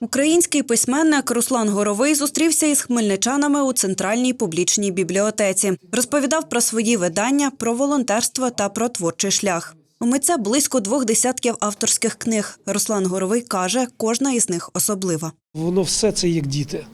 Український письменник Руслан Горовий зустрівся із хмельничанами у центральній публічній бібліотеці. Розповідав про свої видання, про волонтерство та про творчий шлях. У митця близько двох десятків авторських книг. Руслан Горовий каже, кожна із них особлива. Воно все це як діти.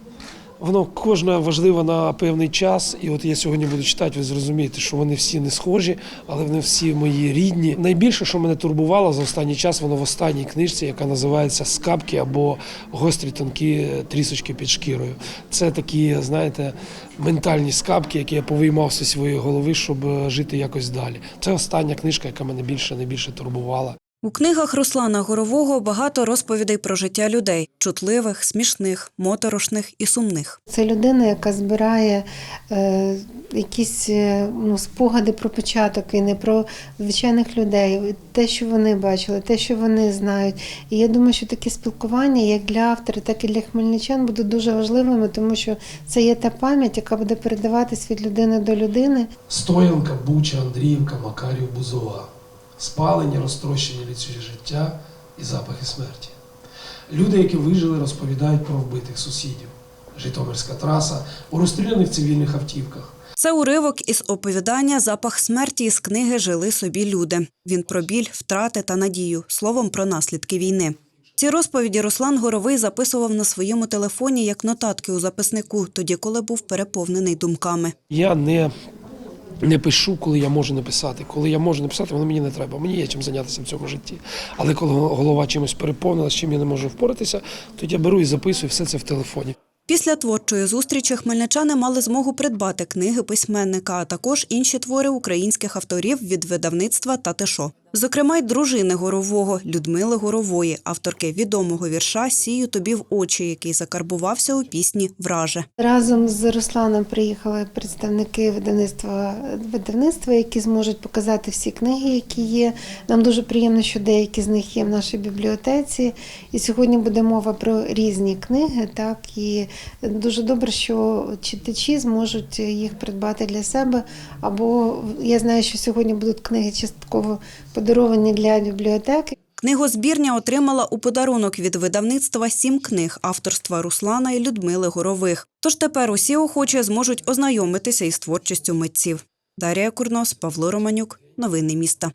Воно кожна важлива на певний час. І от я сьогодні буду читати, ви зрозумієте, що вони всі не схожі, але вони всі мої рідні. Найбільше, що мене турбувало за останній час, воно в останній книжці, яка називається Скапки або гострі тонкі трісочки під шкірою. Це такі, знаєте, ментальні скапки, які я повиймав зі своєї голови, щоб жити якось далі. Це остання книжка, яка мене більше найбільше турбувала. У книгах Руслана Горового багато розповідей про життя людей чутливих, смішних, моторошних і сумних. Це людина, яка збирає е, якісь е, ну, спогади про початок війни, про звичайних людей, те, що вони бачили, те, що вони знають. І я думаю, що таке спілкування, як для автора, так і для хмельничан, будуть дуже важливими, тому що це є та пам'ять, яка буде передаватись від людини до людини. Стоянка, Буча, Андріївка, Макарів, Бузова. Спалення, розтрощення людського життя і запахи смерті. Люди, які вижили, розповідають про вбитих сусідів. Житомирська траса у розстріляних цивільних автівках. Це уривок із оповідання Запах смерті із книги Жили собі люди. Він про біль, втрати та надію, словом про наслідки війни. Ці розповіді Руслан Горовий записував на своєму телефоні як нотатки у записнику, тоді, коли був переповнений думками. Я не, не пишу, коли я можу написати. Коли я можу написати, воно мені не треба. Мені є чим зайнятися в цьому житті. Але коли голова чимось переповнена, з чим я не можу впоратися, то я беру і записую все це в телефоні. Після творчої зустрічі хмельничани мали змогу придбати книги письменника, а також інші твори українських авторів від видавництва «Татишо». Зокрема, й дружини Горового Людмили Горової, авторки відомого вірша Сію тобі в очі, який закарбувався у пісні Враже. Разом з Русланом приїхали представники видавництва, видавництва, які зможуть показати всі книги, які є. Нам дуже приємно, що деякі з них є в нашій бібліотеці. І сьогодні буде мова про різні книги. Так і дуже добре, що читачі зможуть їх придбати для себе. Або я знаю, що сьогодні будуть книги частково подаровані для бібліотеки. Книгозбірня отримала у подарунок від видавництва сім книг авторства Руслана і Людмили Горових. Тож тепер усі охочі зможуть ознайомитися із творчістю митців. Дарія Курнос, Павло Романюк. Новини міста.